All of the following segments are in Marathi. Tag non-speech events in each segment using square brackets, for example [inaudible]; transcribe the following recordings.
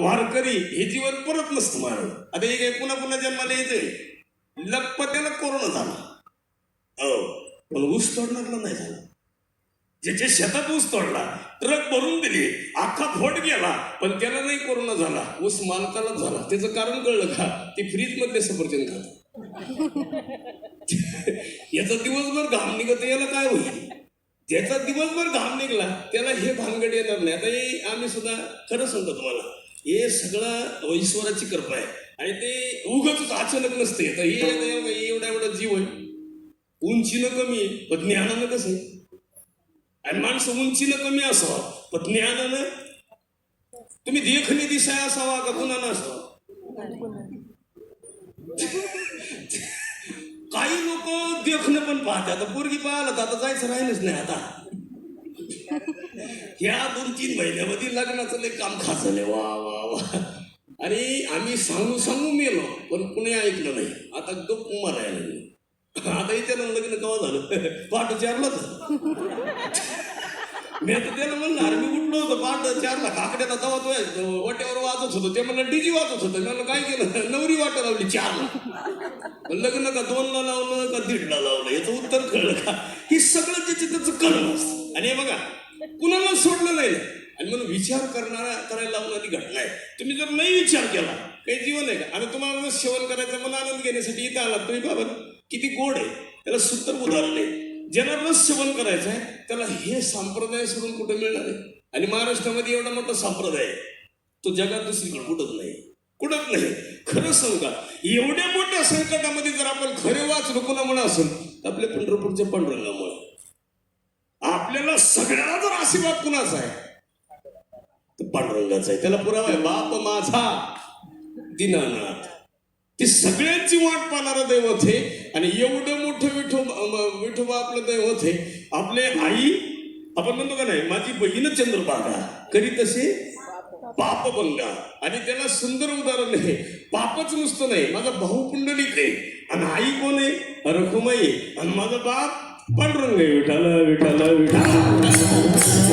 वारकरी हे जीवन परत नसतं मानव आता हे काय पुन्हा पुन्हा जन्माला येते लखपत्याला कोरोना झाला. हो. पण ऊस तोडणारला नाही झाला. ज्याच्या शेतात ऊस तोडला ट्रक भरून दिली अख्खा फोट गेला पण त्याला नाही कोरोना झाला. ऊस मालकालाच झाला. त्याचं कारण कळलं का? ते फ्रीज मधले सफरचंद खात [laughs] याचा दिवसभर घाम निघत याला काय होईल? ज्याचा दिवसभर घाम निघला त्याला हे भानगड येणार नाही. आता हे आम्ही सुद्धा खरं सांगतो तुम्हाला. हे सगळं ऐश्वराची कृपा आहे. आणि ते उगच अचानक नसते. तर हे एवढा एवढा जीव आहे. उंचीनं कमी आहे पण ज्ञानानं कसं आहे? आणि माणसं उंचीनं कमी असावा पण ज्ञानानं तुम्ही देखणी दिसाय असावा का गुन्हा असावा? काही लोक देखणं पण पाहतात. आता पोरगी पाहिलं तर आता जायचं राहिलंच नाही आता. ह्या दोन तीन महिन्यामध्ये लग्नाचं लय काम खाचलंय वा वा वा. आणि आम्ही सांगू सांगू मेलो पण कुणी ऐकलं नाही. आता गप्प मारायला आता इथे लग्न केव्हा झालं? पाठ चारला मी आता त्याला म्हणलं अरे मी उठलो होतो पाठ चारला. काकड्याला दवा तो वाट्यावर वाजत होतो. ते म्हणलं डीजी वाजत होतं. म्हणलं काय केलं? नवरी वाट लावली चारला. लग्न का दोनला लावलं का दीडला लावलं? याचं उत्तर कळलं का? हे सगळं त्याचं त्याचं कळलं. असतं आणि बघा कुणाला सोडलं नाही. आणि म्हणून विचार करणारा करायला लावणारी घटना आहे तुम्ही जर नाही विचार केला काही जीवन आहे का? आणि तुम्हाला जर सेवन करायचं मला आनंद घेण्यासाठी इथं आलात तुम्ही बाबा. किती गोड आहे. त्याला सुंदर उधारले ज्याला रस सेवन करायचं आहे त्याला हे संप्रदाय सोडून कुठे मिळणार आहे? आणि महाराष्ट्रामध्ये एवढा मोठा संप्रदाय आहे. तो जगात दुसरीकडे कुठंच नाही. कुठंच नाही. खरं सांगू का? एवढ्या मोठ्या संकटामध्ये जर आपण खरे वाच कुणामुळे असेल? तर आपल्या पंढरपूरच्या पांडुरंगामुळे. आपल्याला सगळ्याला जर आशीर्वाद कुणाचा आहे? तर पांडुरंगाचा आहे. त्याला पुरावा आहे. बाप माझा दिनानाथ ते सगळ्यांची वाट पाहणारं दैवत हे आणि एवढं मोठं विठो विठोबा आपलं दैवत हे आपले आई आपण म्हणतो का नाही माझी बहीण चंद्रभागा करी तसे पापभंगा आणि त्याला सुंदर उदाहरण आहे. पापच नुसतं नाही. माझा भाऊ पुंडलिक आहे. आणि आई कोण आहे? रखुमाई आहे. आणि माझा बाप पांडुरंग आहे विठाला विठाला विठाला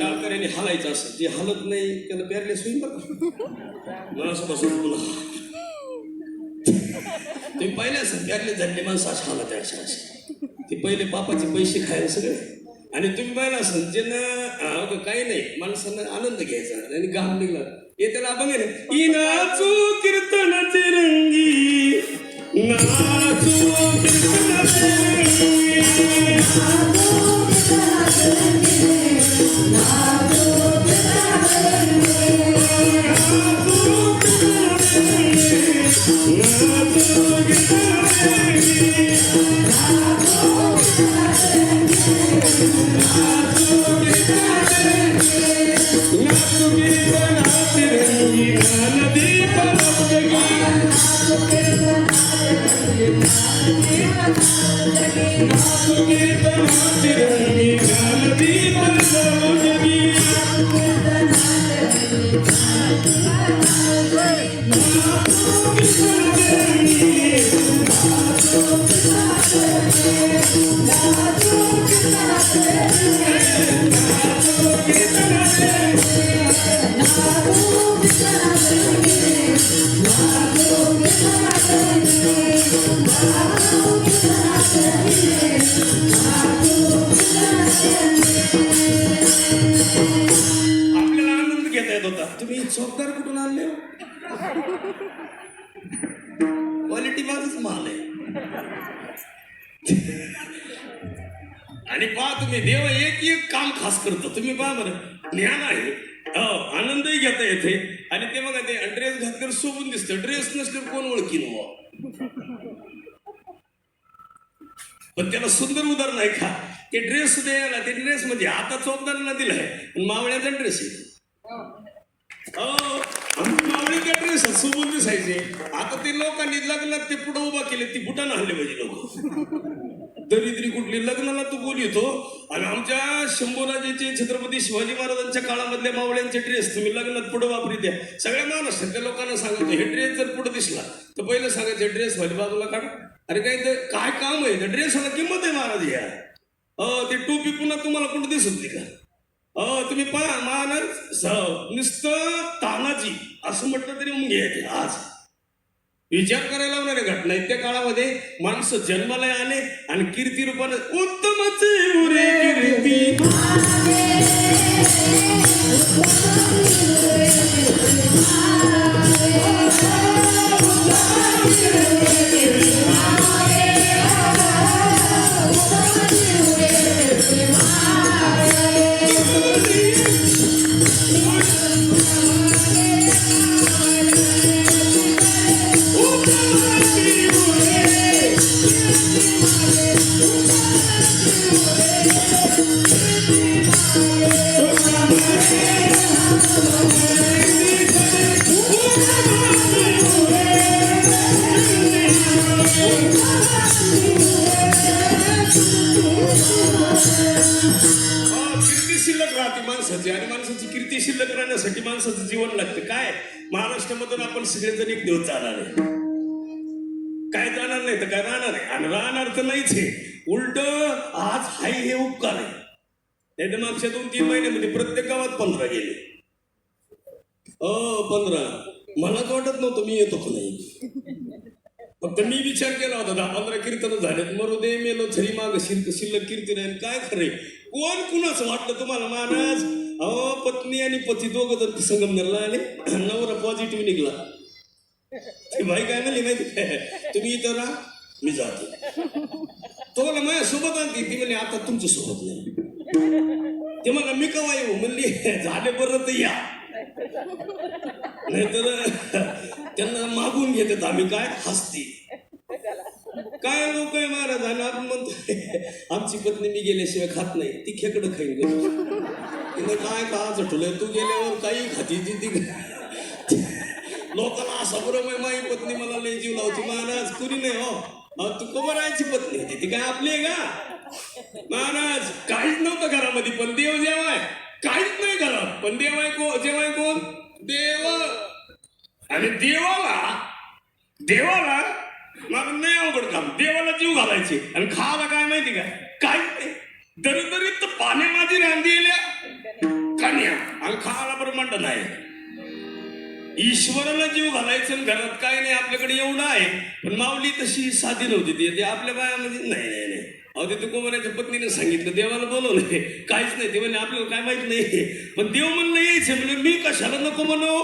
टाळकऱ्याने हालायचं असं. जे हालत नाही त्याला पॅरलेस होईल बरं बसून तुला तुम्ही पाहिले असं पॅरले झाले माणसं असं हालत आहे अशा अशा. ते पहिले बापाचे पैसे खायला सगळे. आणि तुम्ही पाहिलं असं ज्यांना अं, काही नाही माणसांना आनंद घ्यायचा. आणि घाम निघला. येते ना बघा ना इनाचू कीर्तन तिरंगी नाचू कीर्तनाचे रंगी आपल्याला आनंद घेता येत होता. तुम्ही चौकदार कुठून आणले क्वालिटी माझच माल आहे. आणि पहा तुम्ही देव एक एक काम खास करतो. तुम्ही पहा बरं ज्ञान आहे. हो, आनंदही घेता येते. आणि ते बघा ते ड्रेस घातल्यावर सोबून दिसतं. ड्रेस नसल्यावर कोण ओळखीन बुवा? पण त्याला सुंदर उदाहरण आहे का? ते ड्रेस द्यायला ते ड्रेस म्हणजे आता चोपदारांना दिलाय. पण मावळ्याचा ड्रेस आहे. मावळीचा ड्रेस सोबून दिसायचे. आता ते लोकांनी लग्नात ते पुढं उभा केले ती बुटानं आणले पाहिजे लोक. दरिद्री कुठली? लग्नाला तू बोलितो आणि आमच्या शंभूराजेचे छत्रपती शिवाजी महाराजांच्या काळामधल्या मावळ्यांचे ड्रेस तुम्ही लग्नात पुढे वापरी द्या. सगळ्या महाराष्ट्रातल्या लोकांना सांगायचं हे ड्रेस जर पुढे दिसला तर पहिलं सांगायचं ड्रेस वाली बाजूला काढ. अरे काय तर काय काम आहे? त्या ड्रेसला किंमत आहे महाराज या अ ती टोपी पुन्हा तुम्हाला कुठं दिसत नाही का? अ तुम्ही पहा महाराज नुसतं तानाजी असं म्हटलं तरी मग घ्यायचे आज. विचार करायला लावणारे घटना आहेत. त्या काळामध्ये माणसं जन्माला आले आणि कीर्ती रूपाने उत्तमचे कीर्ती. कीर्ती शिल्लक राहते माणसाची आणि माणसाची कीर्ती शिल्लक राहण्यासाठी माणसाचं जीवन लागतं. काय? महाराष्ट्रामधून आपण सगळेजण एक दिवस जाणार आहे. काय जाणार नाही तर काय राहणार आहे? आणि राहणार तर नाहीच आहे. उलट आज हाय हे उपकार आहे. नाही तर मागच्या दोन तीन महिन्यामध्ये प्रत्येक गावात पंधरा गेले. अ पंधरा. मलाच वाटत नव्हतं मी येतो का नाही. फक्त मी विचार केला होता दहा पंधरा कीर्तन झालेत मरू दे मेलो छरी माग शिल्क शिल्लक कीर्तन आहे काय खरे कोण कुणाच वाटलं तुम्हाला महाराज अहो पत्नी आणि पती दोघं जर संगमनेरला आले नवरा पॉझिटिव्ह निघला. ती बाई काय म्हणली माहिती काय? तुम्ही इथं राहा मी जाते. तो मला माझ्या सोबत आणते ती म्हणली आता तुमच्यासोबत नाही. ते म्हणा मी कवा येऊ? म्हणली झाले बरं तर या. नाहीतर त्यांना मागून घेतात आम्ही. काय? हसती. काय हो, लोक आहे महाराज? आम्ही आपण म्हणतो आमची पत्नी मी गेल्याशिवाय खात नाही. ती खेकडं खाईन तिने काय का झटलंय तू गेल्यावर काही खाती ती ती लोकांना असा बरं आहे माझी पत्नी मला लय जीव लावते. महाराज कुणी नाही हो. अहो, तू कबरायची पत्नी होती ती काय आपली आहे का? महाराज काहीच नव्हतं घरामध्ये पण देव जेवाय काहीच नाही घरात पण देव आहे को जेवाय कोण? देव. आणि देवाला देवाला मला नाही अवघड काम. देवाला जीव घालायचे. आणि खायला काय माहिती का काय नाही. दरदरीत पाण्या माझी कन्या. आणि खायला बरं म्हणत नाही ईश्वराला जीव घालायचं आणि घरात काय नाही आपल्याकडे एवढं आहे. पण माऊली तशी साधी नव्हती. ती ते आपल्या बायामध्ये नाही नाही नाही. अहो ते तुकोबराच्या पत्नीने सांगितलं. देवाला बोलवलं काहीच नाही. ते म्हणजे आपल्याला काय माहीत नाही. पण देव म्हणलं यायचं म्हणजे मी कशाला नको म्हणू?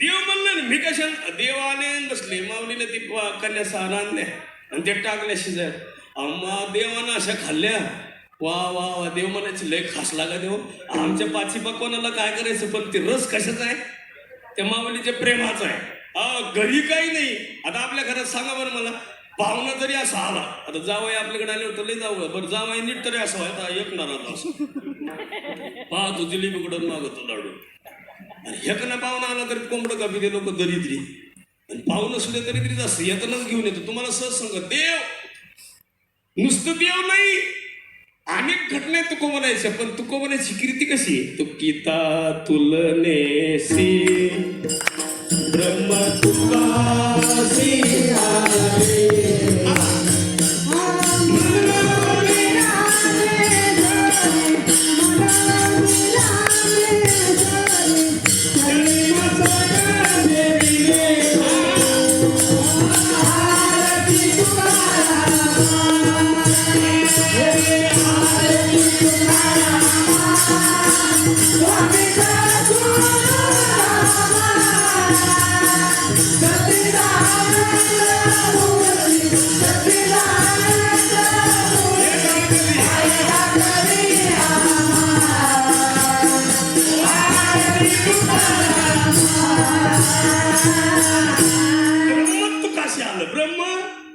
देव म्हणलं ना मी कशाला देवाने बसले. माऊलीने ती कन्या सहारा आणल्या. आणि ते टाकल्या शिजायला अम्मा देवानं अशा खाल्ल्या. वा वा वा. देव म्हणायची लय खास लागा देव. आमच्या पाची कोणाला काय करायचं? पण ते रस कशाचा आहे? त्या माऊलीच्या म्हणजे प्रेमाचं आहे. अ, घरी काही नाही. आता आपल्या घरात सांगा बरं मला पाहुणा जरी असा आला आता जावई आपल्याकडे आले होतं लय जाऊ बरं जावई नीट तरी असं आता एक नारा असं. पाहतो जिलेबी कडून मागवतो लाडू. आणि ह्याकडनं पाहुणा आला तरी कोंबडं कापी ते लोक दरिद्री. आणि पाहुणं सुद्धा दरिद्रीच असतं. येतानाच घेऊन येतो. तुम्हाला सहज सांगत देव नुसतं देव नाही. अनेक घटना आहेत तुको म्हणायच्या पण तुको म्हणायची कीर्ती कशी आहे? तू किता तुलनेसी ब्रह्म तुकासी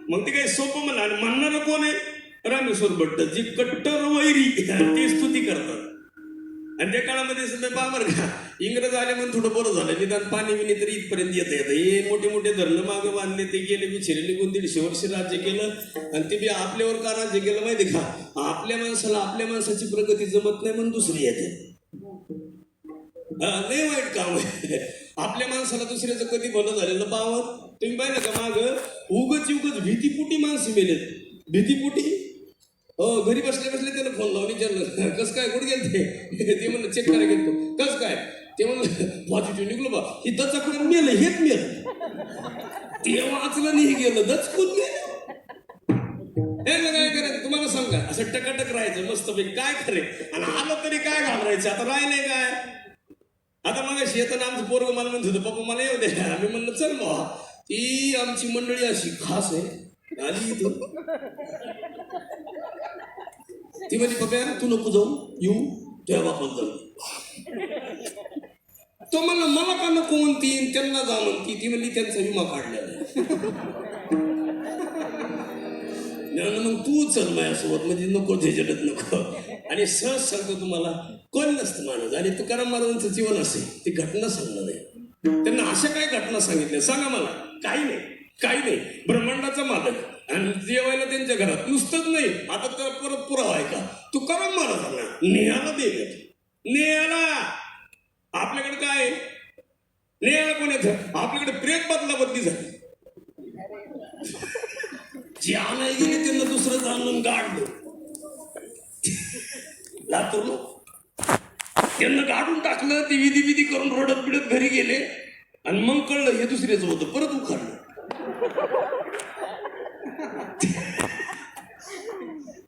मग ते काही सोपं म्हणा आणि म्हणणारं कोण आहे? रामेश्वर भट्ट जी कट्टर वैरी. [laughs] ती स्तुती करतात. आणि त्या काळामध्ये सुद्धा बाबर का इंग्रज आले म्हणून थोडं बरं झालं. निदान पाणी विणे तरी इथपर्यंत येत येतं. हे मोठे मोठे धरणं मागं बांधले ते गेले बिछेरे निघून दीडशे वर्ष राज्य केलं. आणि ते बी आपल्यावर का राज्य केलं माहिती का? आपल्या माणसाला आपल्या माणसाची प्रगती जमत नाही म्हणून दुसरी येते. हा, वाईट काम आहे. [laughs] आपल्या माणसाला दुसऱ्याचं कधी भलं झालेलं पावत तुम्ही पाहिलं का माग? उगच उगच भीतीपोटी माणसं मेलेत. भीतीपोटी? हो घरी बसले बसले त्याला फोन लावून विचारलं कस काय कुठे गेले [laughs] ते म्हणलं चेक करायला गेलो कस काय? ते म्हणलं पॉझिटिव्ह निघलो बा. ही दचाकडे मेलं हेच मेलं. ते वाचलं नाही गेलं दचकून गेलं हे काय करायचं तुम्हाला सांगा. असं टकाटक राहायचं मस्त पैकी. काय खरे आणि आलं तरी काय घाबरायचं? आता राहिलंय काय? आता मग शेतानं आमचं पोरग मला म्हणत होतं पप्पा मला येऊ दे. आम्ही म्हणलं चल मग ती आमची मंडळी अशी खास आहे. आली इथं. ती म्हणजे पप्या तू नको जाऊ. येऊ. त्या बापात जाऊ. तो म्हणला मला का नको म्हणती? त्यांना जा म्हणती. ती म्हणली त्यांचा विमा काढलेला मग तू चल माझ्यासोबत. म्हणजे नको झेजडत नको. आणि सहज सांगतो तुम्हाला कोण नसतं माणूस. आणि तुकाराम महाराजांचं जीवन असे ती घटना सांगणार नाही त्यांना अशा काय घटना सांगितल्या? सांगा मला. काही नाही काही नाही. ब्रह्मांडाचा मालक. आणि जेवायला त्यांच्या घरात नुसतंच नाही. आता तर परत पुरावा आहे का? तू करून मला सांगा नेहाला देण्यात नेहाला. आपल्याकडे काय आहे? नेहाला कोण येतं आपल्याकडे प्रेत बदला बदली झाली. जे आणाय गेले त्यांना दुसरं जाणून गाडलं. लातूरला. त्यांना गाडून टाकलं ते विधी विधी करून रडत बिडत घरी गेले. आणि मग कळलं हे दुसऱ्याचं होतं परत उखाडलं.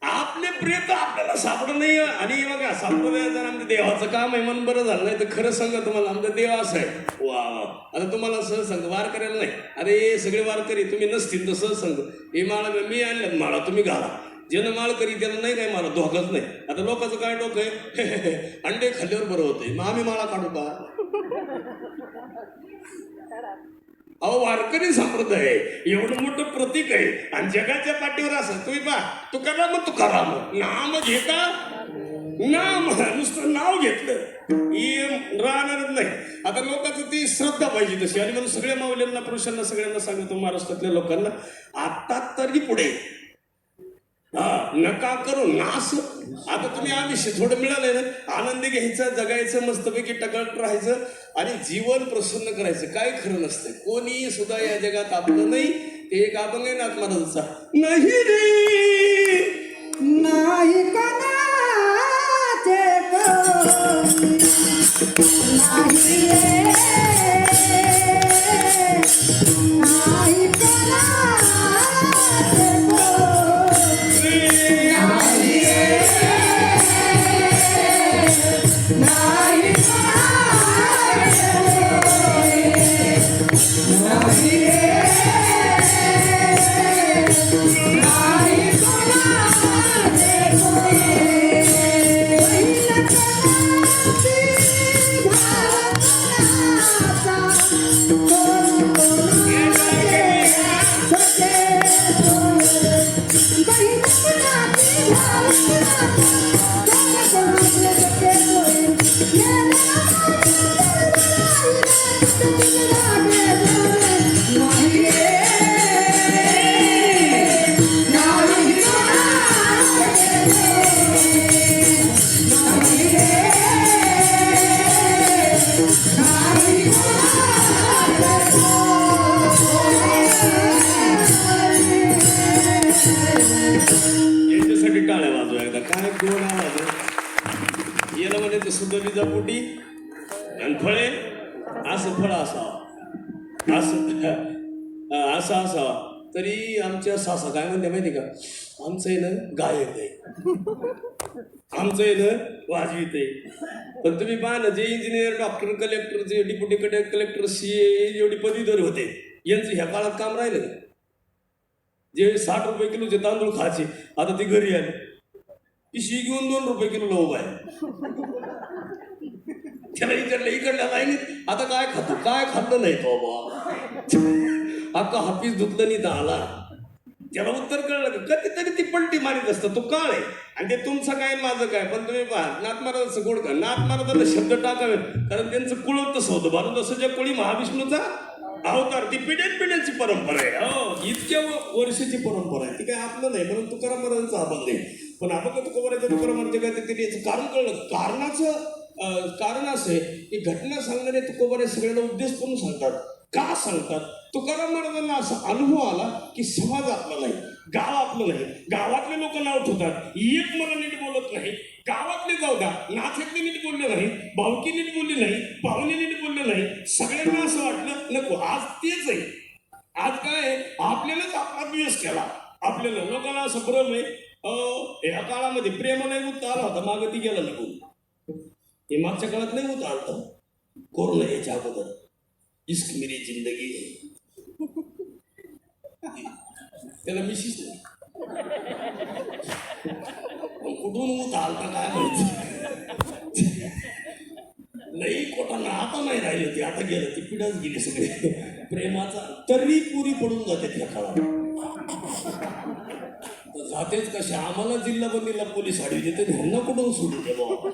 आपले प्रेत आपल्याला सापडत नाही आणि बघा सापडलं जर आमच्या देवाचं काम आहे मन बरं झालं नाही तर खरं सांगा तुम्हाला आमचा देव असं आहे. वा वा. आता तुम्हाला सहज सांग वार करायला नाही. अरे सगळे वार करी तुम्ही नसतील तर सहज सांग हे माळा मी आणलं माळा तुम्ही घाला. ज्यानं माळ करी त्याला नाही काय मला धोकाच नाही. आता लोकांचं काय डोकं आहे? [laughs] अंडे खाल्ल्यावर बरं होतंय. मग आम्ही माळा काढू का? अहो वारकरी संप्रदाय एवढं मोठं प्रतीक आहे. आणि जगाच्या पाठीवर असं तुम्ही पा तुकाराम तुकाराम नाम घेता? नाम. नुसतं नाव घेतलं. राहणारच नाही. आता लोकांचं ती श्रद्धा पाहिजे तशी. आणि म्हणून सगळ्या माऊल्यांना पुरुषांना सगळ्यांना सांगतो महाराष्ट्रातल्या लोकांना आता तरी पुढे हा नका करू नास. आता तुम्ही आयुष्य थोडं मिळालंय ना आनंद घ्यायचा जगायचं मस्तपैकी टकळत राहायचं आणि जीवन प्रसन्न करायचं. काय खरं नसतं कोणी सुद्धा या जगात आपलं नाही ते एक अभंग आहे नाथ महाराजांचा नाही रे नाही कोणाचे कोणी, नाही असं असा असं तरी आमच्या सासा काय म्हणते माहिती का? आमचं येणं गायक आहे आमचं येणं वाजवीत आहे पण तुम्ही पहा ना जे इंजिनियर डॉक्टर कलेक्टर जे डिप्युटी कलेक्टर सी ए एवढी पदवीधर होते यांचं ह्या काळात काम राहिलं का? जे साठ रुपये किलोचे तांदूळ खायचे आता ते घरी आले. पिशवी घेऊन दोन रुपये किलो उभा आहे. त्याला इकडल्या इकडलं नाही. आता काय खातो? काय खाल्लं नाही तो बाबा? अक्का हापीस धुतलं नाही तर आला त्याला उत्तर कळलं कधी कधीतरी ती पलटी मारित असतं. तो काळ आहे. आणि ते तुमचं काय माझं काय? पण तुम्ही पहा नाथ महाराजांचं गोड का नाथ महाराजांना शब्द टाकावे. कारण त्यांचं कुळ तसं होतं. म्हणून तसं ज्या कोळी महाविष्णूचा अवतार ती पिढ्यान पिढ्यांची परंपरा आहे. हो इतक्या वर्षाची परंपरा आहे. ती काय आपलं नाही म्हणून तुकाराम महाराजांचा अभंग आहे. पण अभंग तुकोबराचं तुकाराम म्हणजे काय ते तरी याचं कारण कळलं. कारणाचं कारण असं आहे की घटना सांगणारे तुकोबारे सगळ्यांना उद्देश करून सांगतात. का सांगतात? तुकाराम महाराजांना असा अनुभव आला की समाज आपला नाही गाव आपलं नाही. गावातले लोक नाव ठेवतात एक मला नीट बोलत नाही. गावातले जाऊ द्या नाथेतले नीट बोलले नाही भावकी नीट बोलली नाही पाहुणे नीट बोलले नाही. सगळ्यांना असं वाटलं नको आज तेच आहे. आज काय आहे? आपल्यालाच आपला द्वेष केला. आपल्याला लोकांना असं भ्रम आहे. या काळामध्ये प्रेमाने उत्तर आला होता मागं ती गेला नको हे मागच्या काळात नाही होतं आलं कोरोना याच्या अगोदर? इश्क मेरी जिंदगी त्याला मिशीच नाही. पण कुठून होत आलता काय माहिती? लई कोटांना आता नाही राहिले ते. आता गेलं ती पिढाच गेली सगळे. प्रेमाचा तरी पुरी पडून जाते त्या काळात. जातेच आम्हाला जिल्हा बंदीला पोलीस आडवी देते ह्यांना कुठून सुटते दे बाबा